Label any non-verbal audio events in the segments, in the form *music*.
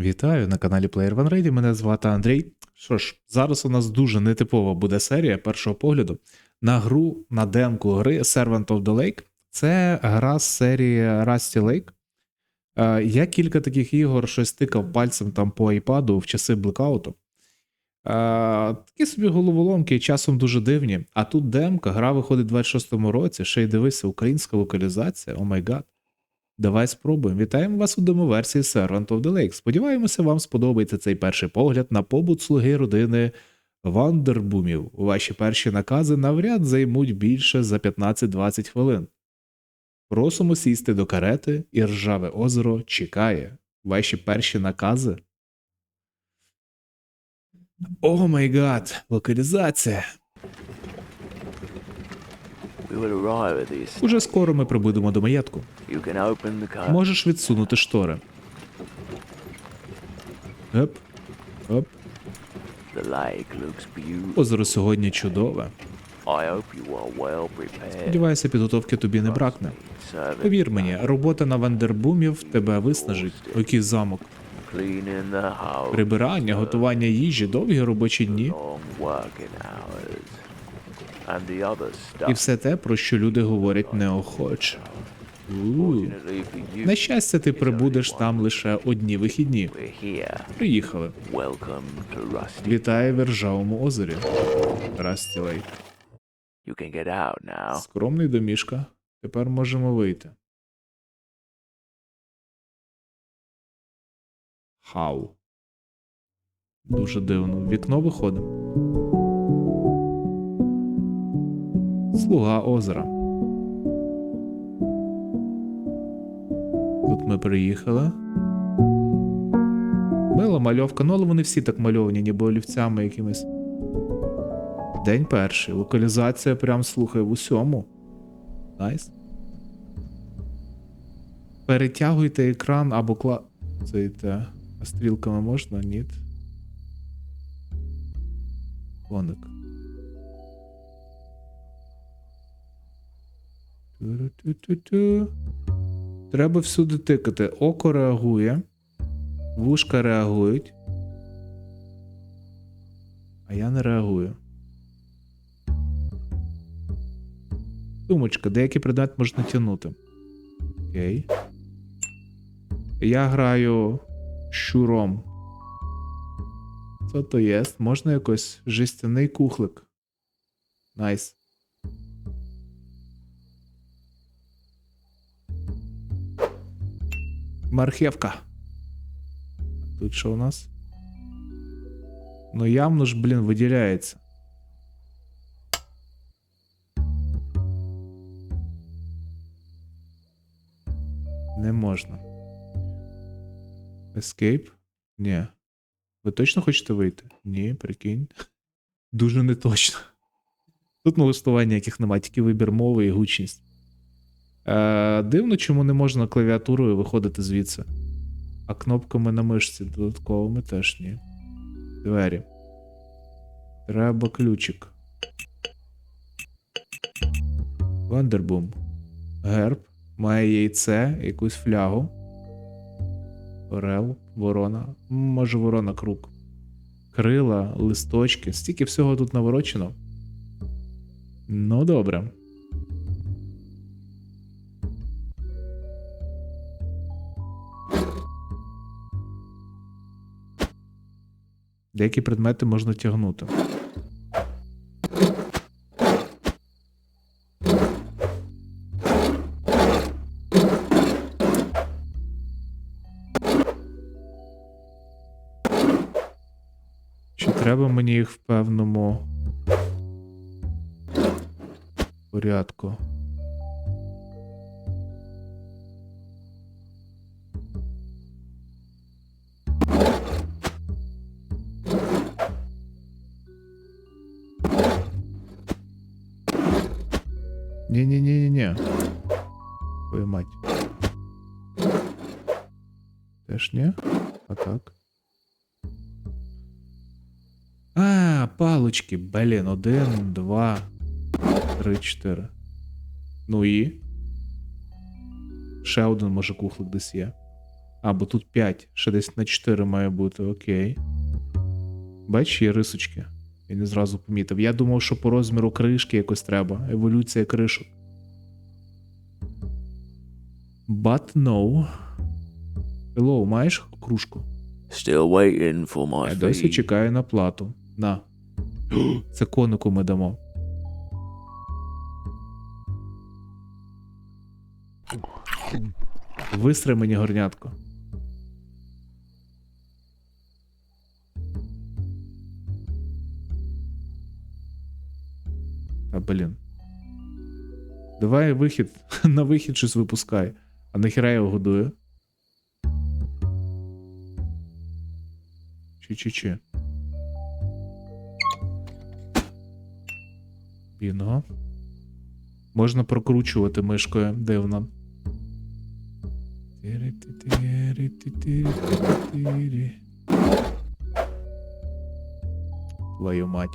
Вітаю на каналі Player One Radio, мене звати Андрій. Що ж, зараз у нас дуже нетипова буде серія першого погляду на гру на демку гри Servant of the Lake. Це гра з серії Rusty Lake. Е, Я кілька таких ігор щось тикав пальцем там по iPad в часи блекауту. Е, Такі собі головоломки часом дуже дивні. А тут демка, гра виходить у 26-му році, ще й дивися, українська локалізація, о май гад. Давай спробуємо. Вітаємо вас у демоверсії Servant of the Lake. Сподіваємося, вам сподобається цей перший погляд на побут слуги родини Вандербумів. Ваші перші накази навряд займуть більше за 15-20 хвилин. Просимо сісти до карети, і ржаве озеро чекає. Ваші перші накази. О май гад! Локалізація! We will arrive at the Уже скоро ми прибудемо до маєтку. Можеш відсунути штори. Оп. Оп. Озеро сьогодні чудове. Сподіваюся, підготовки тобі не бракне. Повір мені, робота на вандербумів тебе виснажить. Окій замок. Прибирання, готування їжі, довгі робочі дні і все те, про що люди говорять неохоче. На щастя, ти прибудеш там лише одні вихідні. Приїхали. Вітаю в Ржавому озері. Расті Лейк. Скромний домішка. Тепер можемо вийти. Хау. Дуже дивно. Вікно виходимо. Слуга озера. Тут ми приїхали. Мила мальовка, ну але вони всі так мальовані, ніби олівцями якимись. День перший. Локалізація прям слухай в усьому. Найс. Перетягуйте екран або кла. Це те. А стрілками можна? Ні. Коник. Ту-ру-ту-ту-ту. Треба всюди тикати. Око реагує. Вушка реагують. А я не реагую. Сумочка, деякий предмет можна тягнути. Окей. Я граю щуром. Що то є? Можна якось жестяний кухлик. Найс. Мархевка. Тут що у нас? Ну явно ж, блін, виділяється. Не можна. Escape? Ні. Ви точно хочете вийти? Ні, прикинь. Дуже неточно. Тут налаштування яких немає, тільки вибір мови і гучність. Е, дивно, чому не можна клавіатурою виходити звідси. А кнопками на мишці додатковими теж ні. Двері. Треба ключик. Вандербум. Герб. Має яйце, якусь флягу. Орел, ворона. Може, ворона круг. Крила, листочки. Стільки всього тут наворочено. Ну, добре. Деякі предмети можна тягнути. Чи треба мені їх в певному порядку? Ні-ні-ні-ні-ні. Твою мать. Теж ні? А так. А, палочки, блін, один, два, три, чотири. Ну і. Ще один, може, кухлик десь є. А, бо тут 5, ще десь на 4 має бути, окей. Бач, є рисочки. Я не зразу помітив. Я думав, що по розміру кришки якось треба. Еволюція кришок. But no. Hello, маєш кружку? Still waiting for my Я досі чекаю на плату. На. *gasps* Це конику ми дамо. Вистри мені горнятко. Блін. Давай вихід. *laughs* На вихід щось випускай. А нахіра я його годую? Чи-чи-чи. Бінго. Можна прокручувати мишкою. Тири-ти-тири-ти-тири-ти-тири. Твою мать.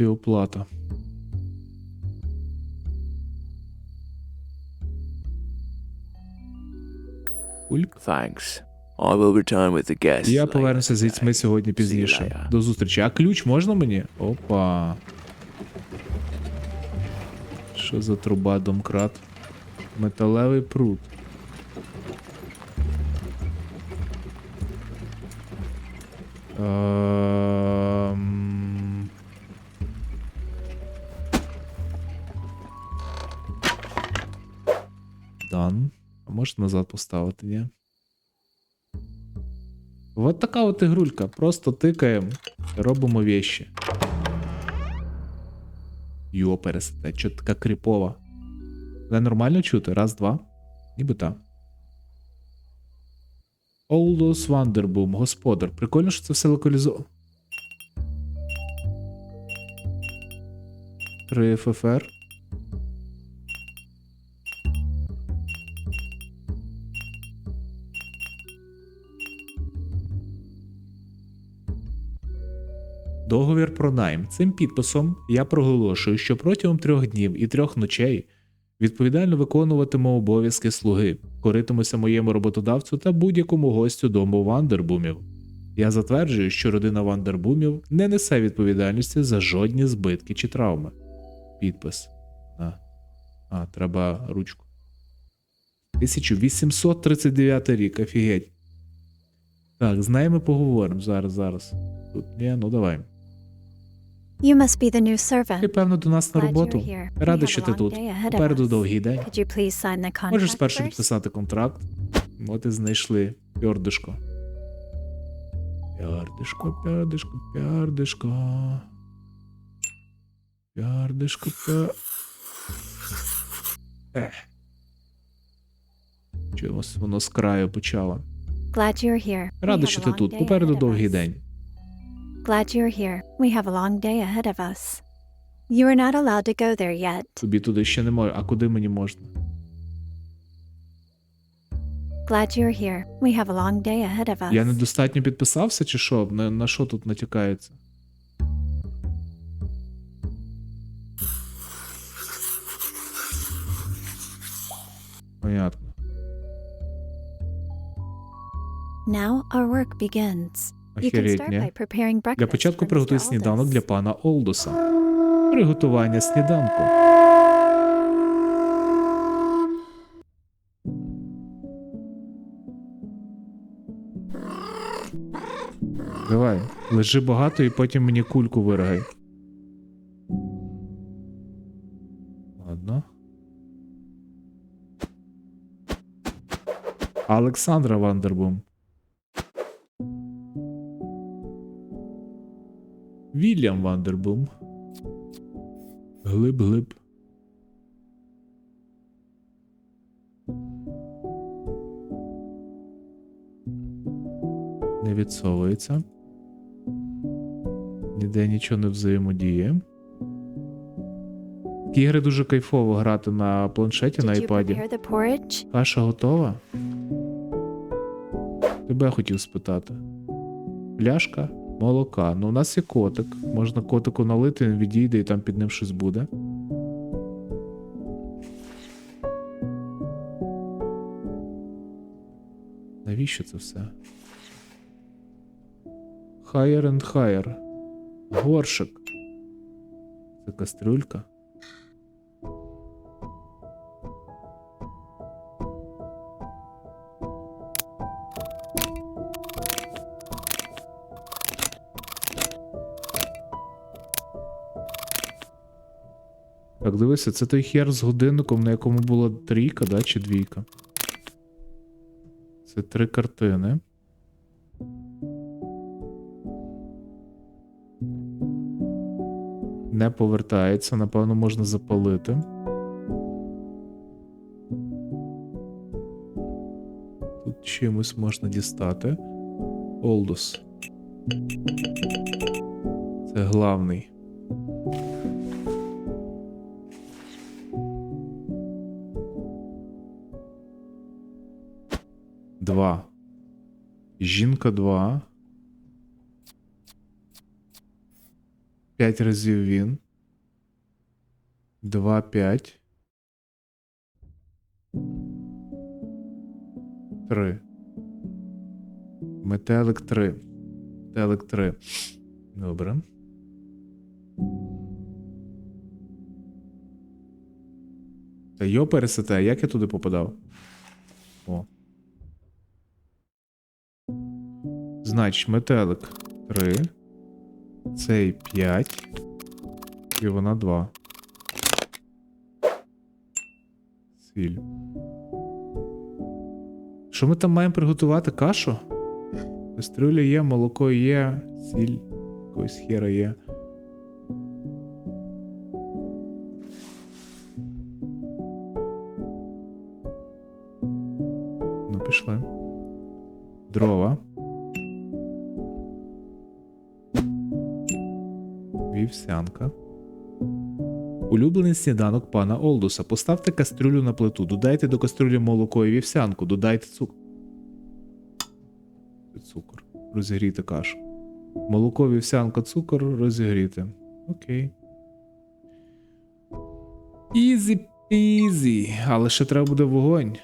І оплата. Thanks. I will return with the guests. Я повернуся з дітьми сьогодні пізніше. До зустрічі. А ключ можна мені? Опа. Що за труба домкрат? Металевий прут. Ем... поставити, ні? Вот така от ігрулька. Просто тикаємо, робимо вещі. Йо, пересете, чо така кріпова. Це нормально чути? Раз, два. Ніби так. Олдос Вандербум, господар. Прикольно, що це все локалізовано. 3 ФФР. Договір про найм. Цим підписом я проголошую, що протягом трьох днів і трьох ночей відповідально виконуватиму обов'язки слуги, коритимуся моєму роботодавцю та будь-якому гостю дому Вандербумів. Я затверджую, що родина Вандербумів не несе відповідальності за жодні збитки чи травми. Підпис. А, а треба ручку. 1839 рік, офігеть. Так, з ними поговоримо зараз, зараз. Тут ні, ну давай. You must be the new Ти, певно, до нас на роботу. Радий, що ти тут. Попереду довгий день. Можеш спершу підписати контракт. От і знайшли пьордишко. Пьордишко, пьордишко, пьордишко. Пьордишко, пьор... Ех. Чомусь воно з краю почало. Glad you're here. Що ти тут. Попереду довгий день. Glad you're here. We have a long day ahead of us. You are not allowed to go there yet. Тобі туди ще не можна. А куди мені можна? Glad you're here. We have a long day ahead of us. Я недостатньо підписався, чи що? На, на що тут натякається? Понятно. Now our work begins. Breakfast Для початку приготуй сніданок для пана Олдуса. Приготування сніданку. Давай, лежи багато і потім мені кульку виригай. Ладно. Олександра Вандербум. Вільям Вандербум. Глиб-глиб. Не відсовується. Ніде нічого не взаємодіє. Такі ігри дуже кайфово грати на планшеті на Did you айпаді. Каша готова? Тебе хотів спитати. Пляшка? Молока. Ну, у нас є котик. Можна котику налити, він відійде і там під ним щось буде. Навіщо це все? Higher and higher. Горшик. Це кастрюлька. Так, дивися, це той хер з годинником, на якому була трійка, да, чи двійка. Це три картини. Не повертається, напевно, можна запалити. Тут чимось можна дістати. Олдус. Це главний. Два. Жінка два. П'ять разів він. Два, п'ять. Три. Метелик три. Метелик три. Добре. Та йо пересете, як я туди попадав? О. Значить, метелик 3. Цей 5. І вона 2. Сіль. Що ми там маємо приготувати? Кашу? Кастрюля є, молоко є, сіль якось хера є. Вівсянка. Улюблений сніданок пана Олдуса. Поставте кастрюлю на плиту, додайте до кастрюлі молоко і вівсянку, додайте цукор. Цукор. Розігрійте кашу. Молоко, вівсянка, цукор розігріти. Окей. Ізі пізі. Але ще треба буде вогонь.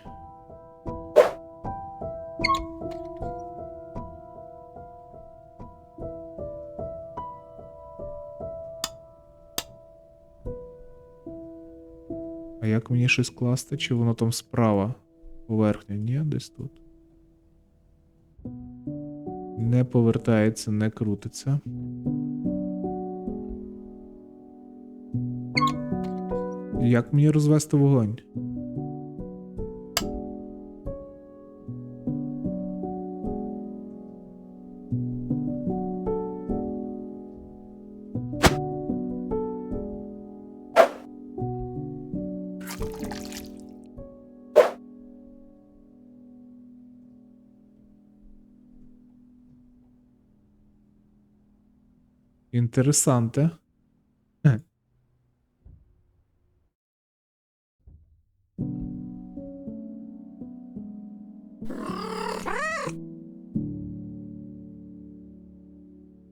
А як мені щось класти, чи воно там справа? Поверхня? Ні, десь тут. Не повертається, не крутиться. Як мені розвести вогонь? Інтересанте.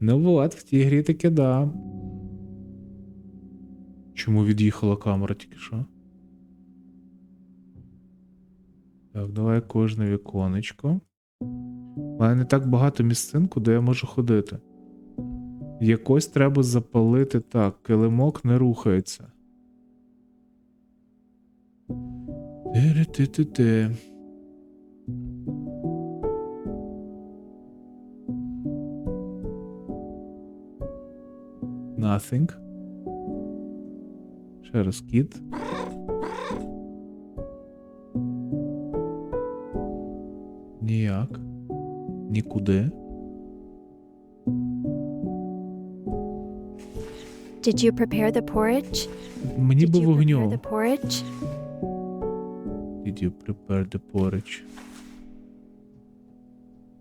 Ну от, в тій грі таки да. Чому від'їхала камера тільки що? Так, давай кожне віконечко. У мене не так багато місцин, куди я можу ходити. Якось треба запалити так, килимок не рухається. Тири-ти-ти-ти. Nothing. Ще раз кіт. Ніяк. Нікуди. Did you prepare the porridge? Мені Did би you prepare вогню. porridge? Did you prepare the porridge?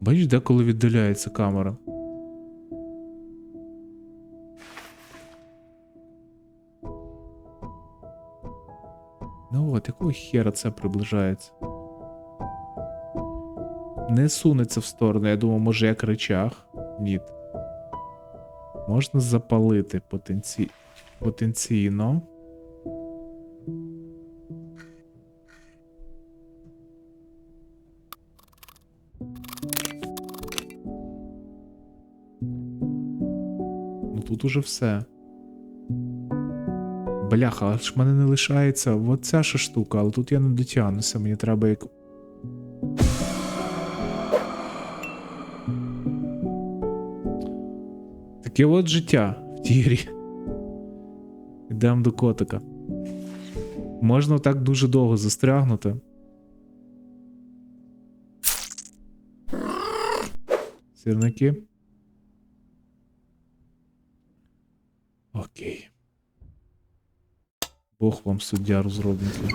Бачиш, деколи віддаляється камера. Ну от, якого хера це приближається? Не сунеться в сторону, я думав, може як речах. Ні. Можна запалити потенці... потенційно. Ну тут уже все. Бляха, але ж в мене не лишається оця ж штука, але тут я не дотягнуся, мені треба як. Таке от життя в тій грі. Йдемо до котика. Можна так дуже довго застрягнути. Сірники. Окей. Бог вам суддя розробники.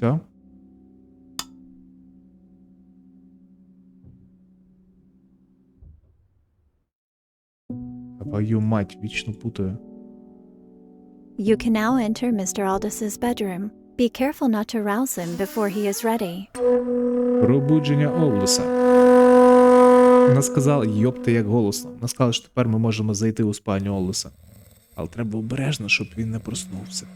Все? Твою мать, вічно путаю. You can now enter Mr. Aldous' bedroom. Be careful not to rouse him before he is ready. Пробудження Олдуса. Вона сказала, йопте, як голосно. Вона сказала, що тепер ми можемо зайти у спальню Олдуса. Але треба обережно, щоб він не проснувся.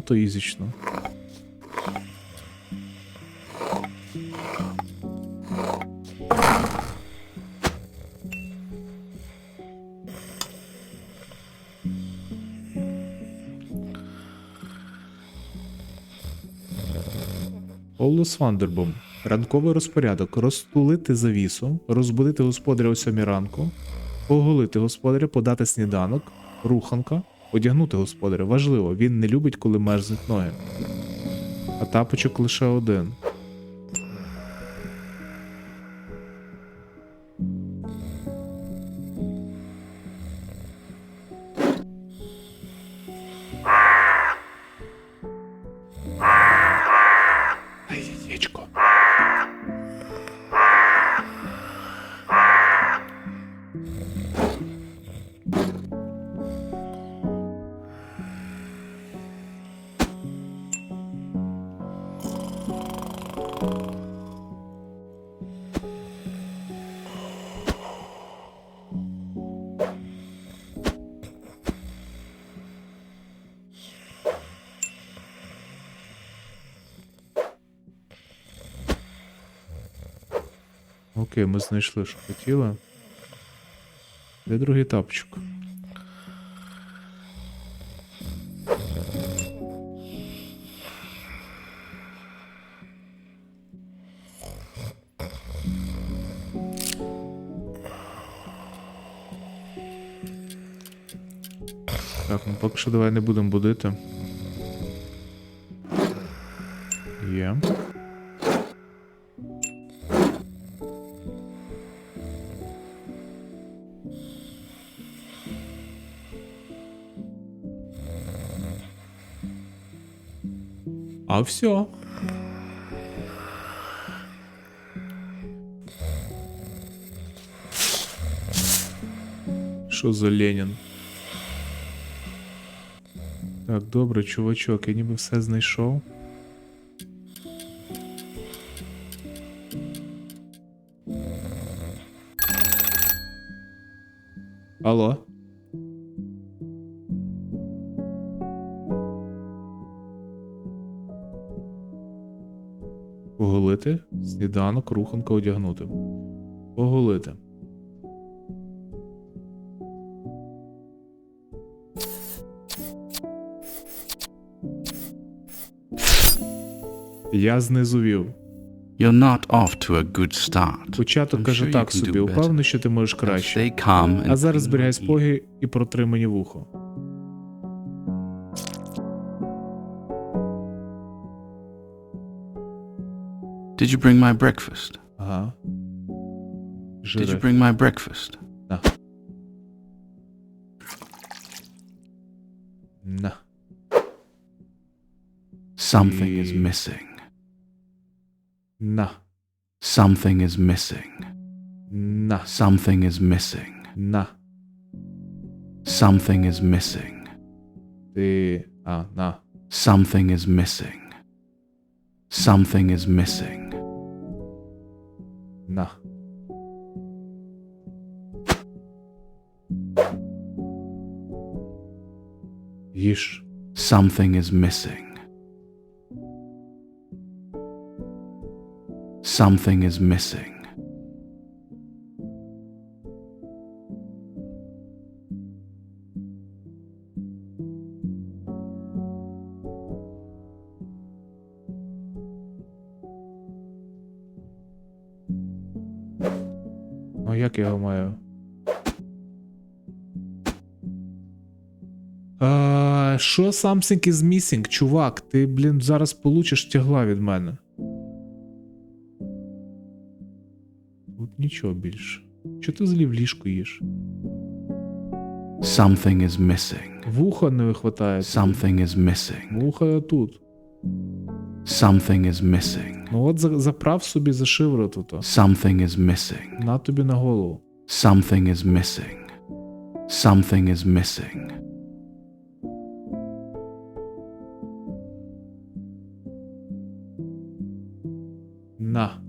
Занадто ізічно. Олдус Вандербом. Ранковий розпорядок. Розтулити завісу, розбудити господаря о сьомій ранку, оголити господаря, подати сніданок, руханка, одягнути господаря. Важливо, він не любить, коли мерзнуть ноги. А тапочок лише один. Окей, ми знайшли, що хотіли. Де другий тапочок? Так, ну поки що давай не будемо будити. Все. Що за Ленін? Так, добре, чувачок, я ніби все знайшов. Алло? Сніданок, руханка одягнути. Поголити. Я знизу вів. You're not off to a good start. Початок I'm каже sure так собі, упевнений, що ти можеш краще. А зараз зберігай споги і протри мені вухо. Did you bring my breakfast? Uh huh. Did you bring my breakfast? No. No. Something is missing. No. Something is missing. No. Something is missing. No. Something is missing. The ah no. Something is missing. Something is missing. Na. Yish. Something is missing. Something is missing. Як я його маю? А, Що something is missing, чувак? Ти, блін, зараз получиш тягла від мене. Тут нічого більше. Чого ти злі в ліжку їш? Something is missing. Вуха не вихватає. Something is missing. Вуха тут. Something is missing. Ну от заправ собі за шиворот ото. Something is missing. На тобі на голову. Something is missing. Something is missing. На.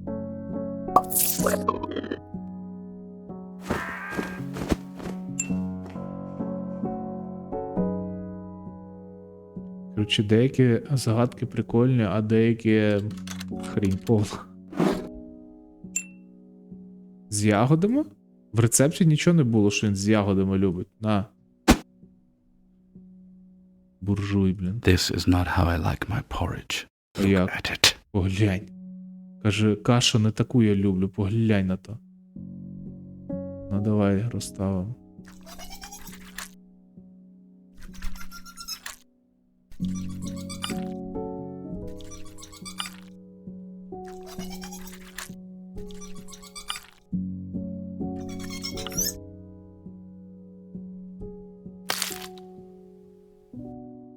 Коротше, деякі загадки прикольні, а деякі хрінь повна. З ягодами? В рецепті нічого не було, що він з ягодами любить. На. Буржуй, блін. This is not how I like my porridge. Як? At it. Поглянь. Каже, кашу не таку я люблю, поглянь на то. Ну давай розставимо.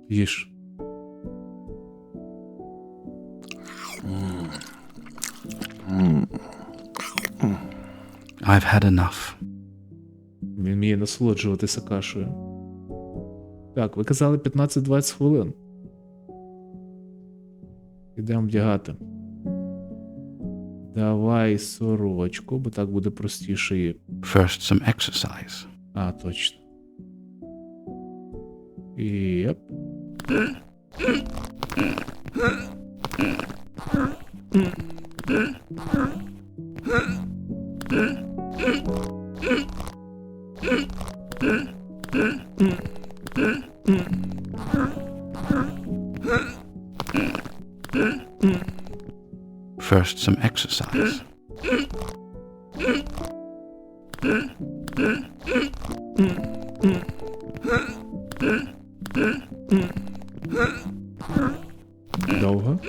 Їж. I've had enough. Він вміє насолоджуватися кашею. Так, ви казали 15-20 хвилин. Ідемо вдягати. Давай сорочку, бо так буде простіше її. First, some exercise. А, точно. Єп. First, some exercise. Довго.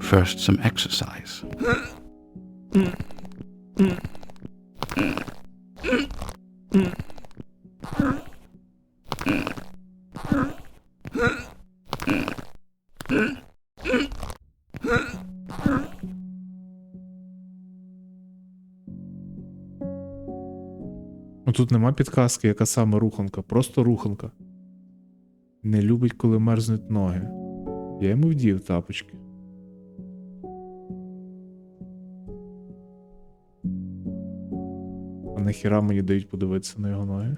First, some exercise. Нема підказки, яка саме руханка, просто руханка. Не любить, коли мерзнуть ноги. Я йому вдів тапочки. А нахіра мені дають подивитися на його ноги?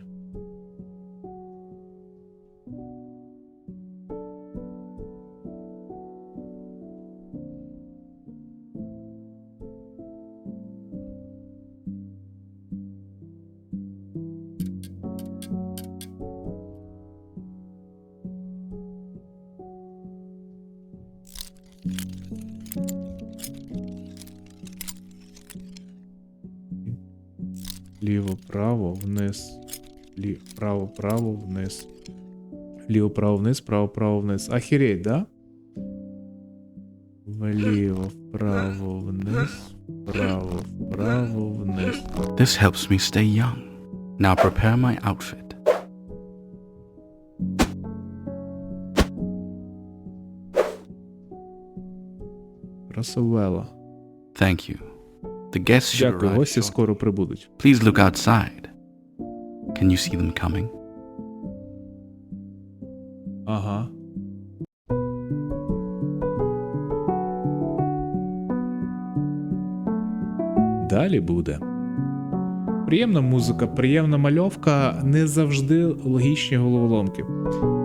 Право, право, вниз. Ліво, право, вниз, право, право, вниз. Ахереть, да? Вліво, вправо, вниз. Вправо, вправо, вниз. This helps me stay young. Now prepare my outfit. Красавела. Thank you. The guests should Дякую, arrive гості shortly. скоро прибудуть. Please look outside. Can you see them coming? Буде. Приємна музика, приємна мальовка, не завжди логічні головоломки.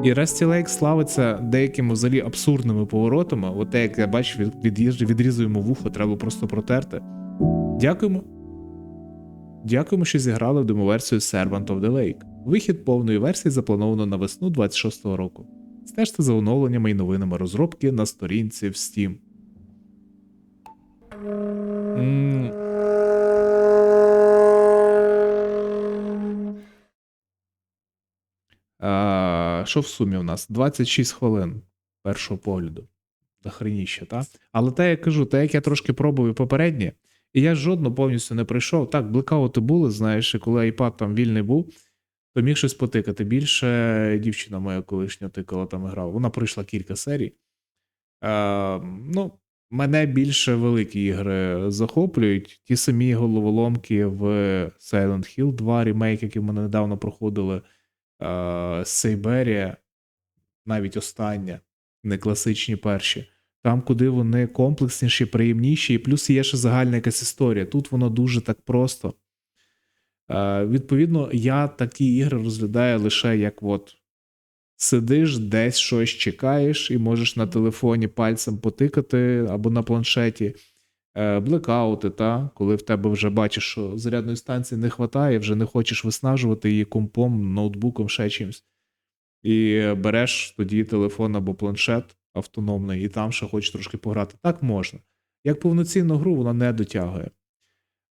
І Rusty Lake славиться деякими взагалі абсурдними поворотами. От те, як я бачив, відрізуємо вухо, треба просто протерти. Дякуємо. Дякуємо, що зіграли в демоверсію Servant of the Lake. Вихід повної версії заплановано на весну 26-го року. Стежте за оновленнями і новинами розробки на сторінці в Steam. М. А, що в сумі у нас? 26 хвилин першого погляду. Дохреніще, так? Але те, я кажу, те, як я трошки пробував попереднє, і я жодно повністю не пройшов. Так, блекаути були, знаєш, і коли iPad там вільний був, то міг щось потикати. Більше дівчина моя колишня тикала там і грала. Вона пройшла кілька серій. Е, ну, мене більше великі ігри захоплюють. Ті самі головоломки в Silent Hill 2 ремейк, які в мене недавно проходили. Е, Сейберія, навіть остання, не класичні перші. Там, куди вони комплексніші, приємніші, і плюс є ще загальна якась історія. Тут воно дуже так просто. Е, відповідно, я такі ігри розглядаю лише як от сидиш, десь щось чекаєш, і можеш на телефоні пальцем потикати або на планшеті. Е, Блекаути, та, коли в тебе вже бачиш, що зарядної станції не вистачає, вже не хочеш виснажувати її компом, ноутбуком, ще чимось. І береш тоді телефон або планшет автономний, і там ще хочеш трошки пограти. Так можна. Як повноцінну гру вона не дотягує.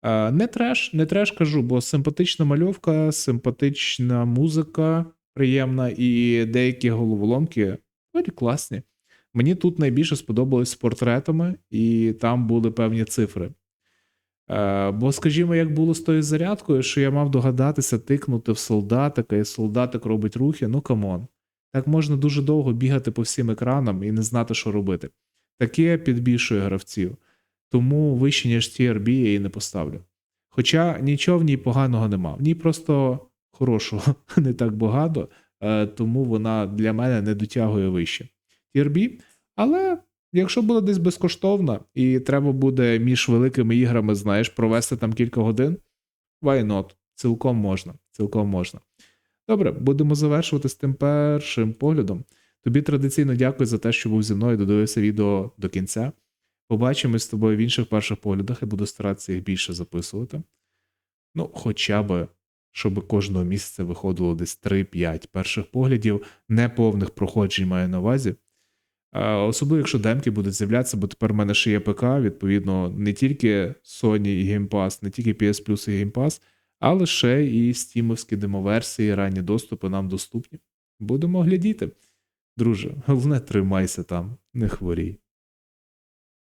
Е, Не треш, не треш кажу, бо симпатична мальовка, симпатична музика приємна, і деякі головоломки доволі класні. Мені тут найбільше сподобалось з портретами, і там були певні цифри. Е, бо, скажімо, як було з тою зарядкою, що я мав догадатися тикнути в солдатика, і солдатик робить рухи, ну камон. Так можна дуже довго бігати по всім екранам і не знати, що робити. Таке підбільшує гравців. Тому вище, ніж TRB, я її не поставлю. Хоча нічого в ній поганого нема. В ній просто хорошого *laughs* не так багато, е, тому вона для мене не дотягує вище. TRB, але якщо буде десь безкоштовна і треба буде між великими іграми, знаєш, провести там кілька годин, why not? Цілком можна. Цілком можна. Добре, будемо завершувати з тим першим поглядом. Тобі традиційно дякую за те, що був зі мною, додивився відео до кінця. Побачимось з тобою в інших перших поглядах і буду старатися їх більше записувати. Ну, хоча б, щоб кожного місяця виходило десь 3-5 перших поглядів, неповних проходжень маю на увазі. А, Особливо, якщо демки будуть з'являтися, бо тепер в мене ще є ПК, відповідно, не тільки Sony і Game Pass, не тільки PS Plus і Game Pass, але ще і стімовські демоверсії, ранні доступи нам доступні. Будемо глядіти. Друже, головне, тримайся там, не хворій.